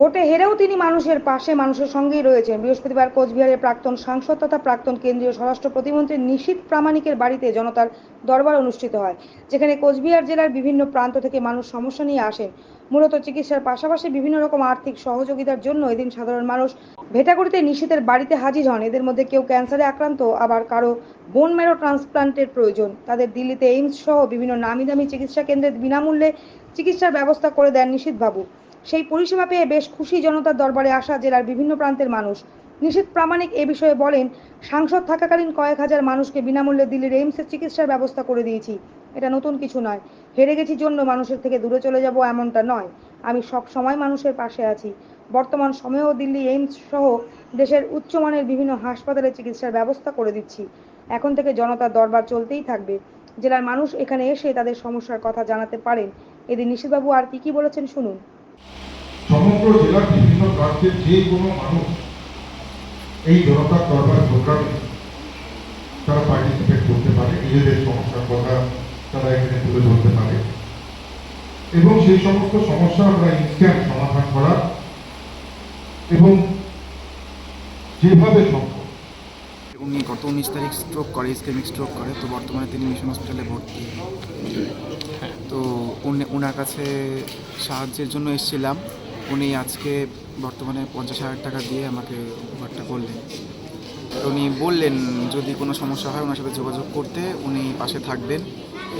ভোটে হেরেও তিনি মানুষের পাশে, মানুষের সঙ্গেই রয়েছেন। বৃহস্পতিবার কোচবিহারের প্রাক্তন সাংসদ তথা প্রাক্তন কেন্দ্রীয় স্বরাষ্ট্র প্রতিমন্ত্রী নিশীথ প্রামাণিকের বাড়িতে জনতার দরবার অনুষ্ঠিত হয়, যেখানে কোচবিহার জেলার বিভিন্ন প্রান্ত থেকে মানুষ সমস্যা নিয়ে আসেন। মূলত চিকিৎসার পাশাপাশি বিভিন্ন রকম আর্থিক সহযোগিতার জন্য এদিন সাধারণ মানুষ ভেটাগুড়িতে নিশীথের বাড়িতে হাজির হন। এদের মধ্যে কেউ ক্যান্সারে আক্রান্ত, আবার কারও বোন ম্যারো ট্রান্সপ্লান্টের প্রয়োজন। তাদের দিল্লিতে এইমস সহ বিভিন্ন নামি দামি চিকিৎসা কেন্দ্রে বিনামূল্যে চিকিৎসার ব্যবস্থা করে দেন নিশীথ বাবু সেই পরিষেবা পেয়ে বেশ খুশি জনতার দরবারে আসা জেলার বিভিন্ন প্রান্তের মানুষ। নিশীথ প্রামাণিক এ বিষয়ে বলেন, সাংসদ থাকাকালীন কয়েক হাজার মানুষকে বিনামূল্যে দিল্লির এইমসের চিকিৎসার ব্যবস্থা করে দিয়েছি। এটা নতুন কিছু নয়। হেরে গেছি জন্য মানুষের থেকে দূরে চলে যাব এমনটা নয়। আমি সব সময় মানুষের পাশে আছি। বর্তমান সময়েও দিল্লি এইমস সহ দেশের উচ্চমানের বিভিন্ন হাসপাতালে চিকিৎসার ব্যবস্থা করে দিচ্ছি। এখন থেকে জনতার দরবার চলতেই থাকবে। জেলার মানুষ এখানে এসে তাদের সমস্যার কথা জানাতে পারেন। এদিন নিশীথবাবু আর কি কি বলেছেন শুনুন। সমগ্র জেলার বিভিন্ন প্রান্তের যে কোনো মানুষ এই জনতার দরবার প্রোগ্রামে তারা পার্টিসিপেট করতে পারে। নিজেদের সমস্যার কথা তারা এখানে তুলে ধরতে পারে। এবং সেই সমস্ত সমস্যা আমরা ইনস্ট্যান্ট সমাধান করা এবং যেভাবে সম্ভব উনি গত উনিশ তারিখ স্ট্রোক করে ইসকেমিক স্ট্রোক করে তো বর্তমানে তিনি মিশন হসপিটালে ভর্তি। তো উনি ওনার কাছে সাহায্যের জন্য এসেছিলাম। উনি আজকে বর্তমানে পঞ্চাশ হাজার টাকা দিয়ে আমাকে উপহারটা করলেন। তো উনি বললেন যদি কোনো সমস্যা হয় ওনার সাথে যোগাযোগ করতে উনি পাশে থাকবেন।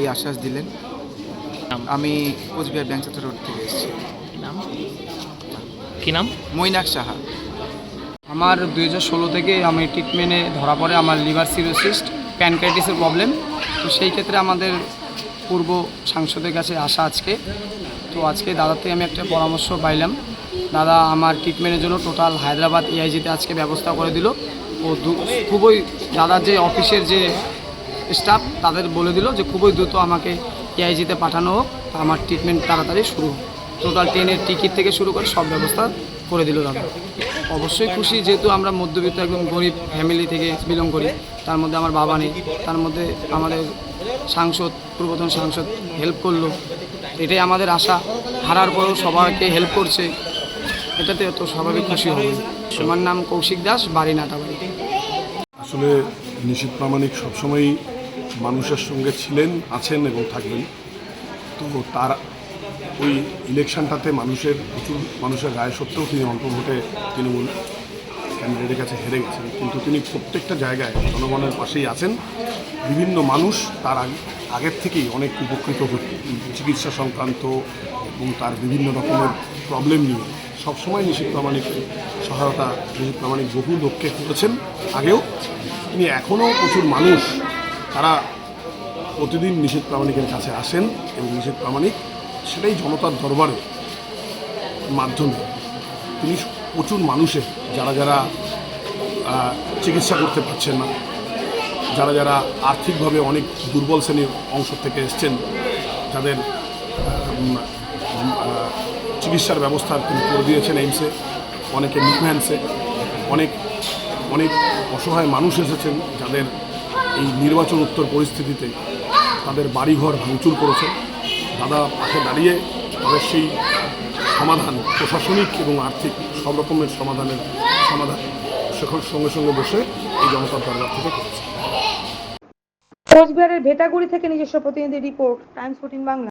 এই আশ্বাস দিলেন। আমি কোচবিহার ব্যাংচাত্র রোড থেকে এসেছি। নাম? কি নাম? মৈনাক সাহা। আমার দুই হাজার ষোলো থেকে আমি ট্রিটমেন্টে ধরা পড়ে আমার লিভার সিরোসিস্ট প্যানক্রাইটিসের প্রবলেম তো সেই ক্ষেত্রে আমাদের পূর্ব সাংসদের কাছে আসা আজকে। তো আজকে দাদার থেকে আমি একটা পরামর্শ পাইলাম। দাদা আমার ট্রিটমেন্টের জন্য টোটাল হায়দ্রাবাদ এআইজিতে আজকে ব্যবস্থা করে দিল। ও খুবই দাদার যে অফিসের যে স্টাফ তাদের বলে দিল যে খুবই দ্রুত আমাকে এআইজিতে পাঠানো হোক। আমার ট্রিটমেন্ট তাড়াতাড়ি শুরু হোক। টোটাল ট্রেনের টিকিট থেকে শুরু করে সব ব্যবস্থা করে দিল দাদা। অবশ্যই খুশি, যেহেতু আমরা মধ্যবিত্ত একদম গরিব ফ্যামিলি থেকে বিলং করি, তার মধ্যে আমার বাবা নেই, তার মধ্যে আমাদের সাংসদ, পূর্বতন সাংসদ হেল্প করল, এটাই আমাদের আশা, হারার পরেও সবাইকে হেল্প করছে, এটাতে তো স্বাভাবিক খুশি হবে আমার নাম কৌশিক দাস, বাড়ি নাটাবাড়ি। আসলে নিশীথ প্রামাণিক সবসময়ই মানুষের সঙ্গে ছিলেন, আছেন এবং থাকবেন, তো তার ওই ইলেকশনটাতে মানুষের, প্রচুর মানুষের রায় সত্ত্বেও তিনি অল্প ভোটে তৃণমূল ক্যান্ডিডেটের কাছে হেরে গেছেন। কিন্তু তিনি প্রত্যেকটা জায়গায় জনগণের পাশেই আছেন। বিভিন্ন মানুষ তার আগে- আগের থেকেই অনেক উপকৃত চিকিৎসা সংক্রান্ত এবং তার বিভিন্ন রকমের প্রবলেম নিয়ে। সবসময় নিশীথ প্রামাণিক সহায়তা নিশীথ প্রামাণিক বহু লোককে করেছেন আগেও। তিনি এখনও প্রচুর মানুষ তারা প্রতিদিন নিষেধ প্রামাণিকের কাছে আসেন এবং নিষেধ প্রামাণিক সেটাই জনতার দরবারে মাধ্যমে। তিনি প্রচুর মানুষের যারা যারা চিকিৎসা করতে পারছেন না যারা যারা আর্থিকভাবে অনেক দুর্বল শ্রেণির অংশ থেকে এসছেন আহ, চিকিৎসার ব্যবস্থা তিনি করে দিয়েছেন এইমসে। অনেকে নিকম্যান্সে অনেক অনেক অসহায় মানুষ এসেছেন যাদের এই নির্বাচন উত্তর পরিস্থিতিতে তাদের বাড়িঘর ভাঙচুর করেছেন দাদা পাশে দাঁড়িয়ে তাদের সেই সমাধান, প্রশাসনিক এবং আর্থিক সব রকমের সমাধানের সমাধান সেখান সঙ্গে সঙ্গে বসে এই জনতার দরবার থেকে করছে। কোচবিহারের ভেটাগুড়ি থেকে নিজস্ব প্রতিনিধি রিপোর্ট, টাইমস ফোর্টিন বাংলা।